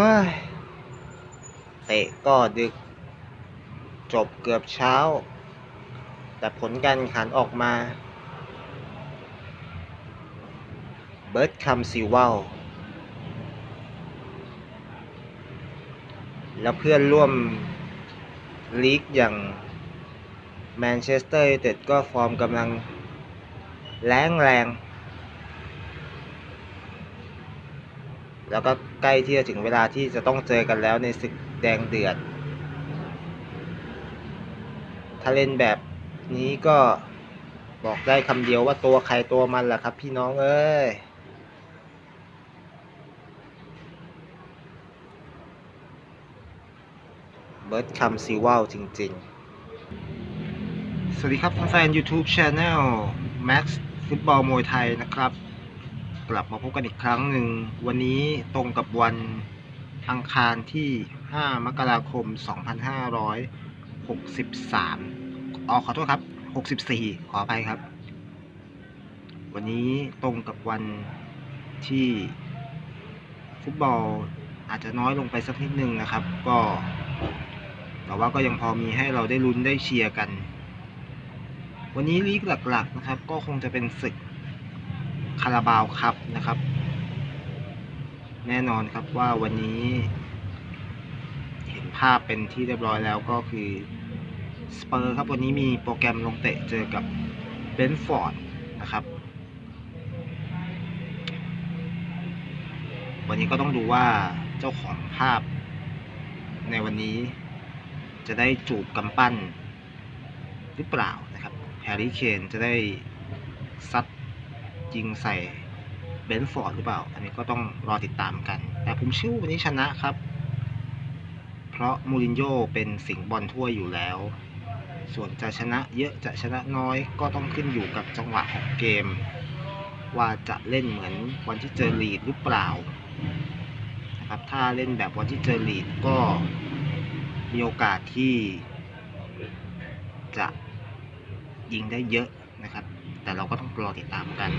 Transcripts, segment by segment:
ฮ้ยเตะก็ดึก จบเกือบเช้า แต่ผลการขันออกมา เบิร์ดคัมซิลวาแล้วเพื่อนร่วมลีกอย่างแมนเชสเตอร์ยูไนเต็ดก็ฟอร์มกำลังแรงแรง แล้วก็ใกล้ที่จะถึงเวลาที่จะต้องเจอกันแล้วในศึกแดงเดือด ถ้าเล่นแบบนี้ก็บอกได้คำเดียวว่าตัวใครตัวมันแหละครับพี่น้องเอ้ยเบิร์ดคำซีว่าวจริงๆ สวัสดีครับแฟนๆ YouTube Channel Max ฟุตบอลมวยไทยนะครับ กลับมาพบกันอีกครั้งหนึ่ง วันนี้ตรงกับวันอังคารที่ 5 มกราคม 2563 อ๋อขอโทษครับ 64 ขออภัยครับ วันนี้ตรงกับวันที่ฟุตบอลอาจจะน้อยลงไปสักนิดนึงนะครับ ก็แต่ว่าก็ยังพอมีให้เราได้ลุ้นได้เชียร์กัน วันนี้ลีกหลักๆนะครับ ก็คงจะเป็นศึก คาราบาวครับนะครับ แน่นอนครับว่าวันนี้ เห็นภาพเป็นที่เรียบร้อยแล้วก็คือสเปอร์ครับวันนี้มีโปรแกรมลงเตะเจอกับเบนฟอร์ดนะครับ วันนี้ก็ต้องดูว่าเจ้าของภาพ ในวันนี้จะได้จูบกำปั้นหรือเปล่านะครับแฮร์รี่เคนจะได้ซัด ยิงใส่เบนฟอร์ดหรือเปล่า อันนี้ก็ต้องรอติดตามกัน แต่ผมเชื่อวันนี้ชนะครับ เพราะมูรินโญ่เป็นสิงบอลถ้วอยู่แล้ว ส่วนจะชนะเยอะจะชนะน้อยก็ต้องขึ้นอยู่กับจังหวะของเกม ว่าจะเล่นเหมือนวันที่เจอลีดหรือเปล่านะครับถ้าเล่นแบบวันที่เจอลีดก็มีโอกาสที่จะยิงได้เยอะนะครับ แต่เราก็ต้องรอติดตามกัน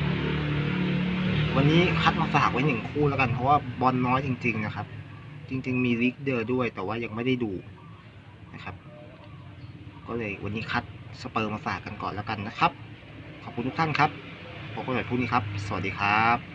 วันนี้คัดมาฝากไว้หนึ่งคู่แล้วกัน เพราะว่าบอลน้อยจริง ๆ นะครับ จริง ๆ มีลิกเดอร์ด้วย แต่ว่ายังไม่ได้ดูนะครับ ก็เลยวันนี้คัดสเปอร์มาฝากกันก่อนแล้วกันนะครับ ขอบคุณทุกท่านครับพบกันใหม่พรุ่งนี้ครับ สวัสดีครับ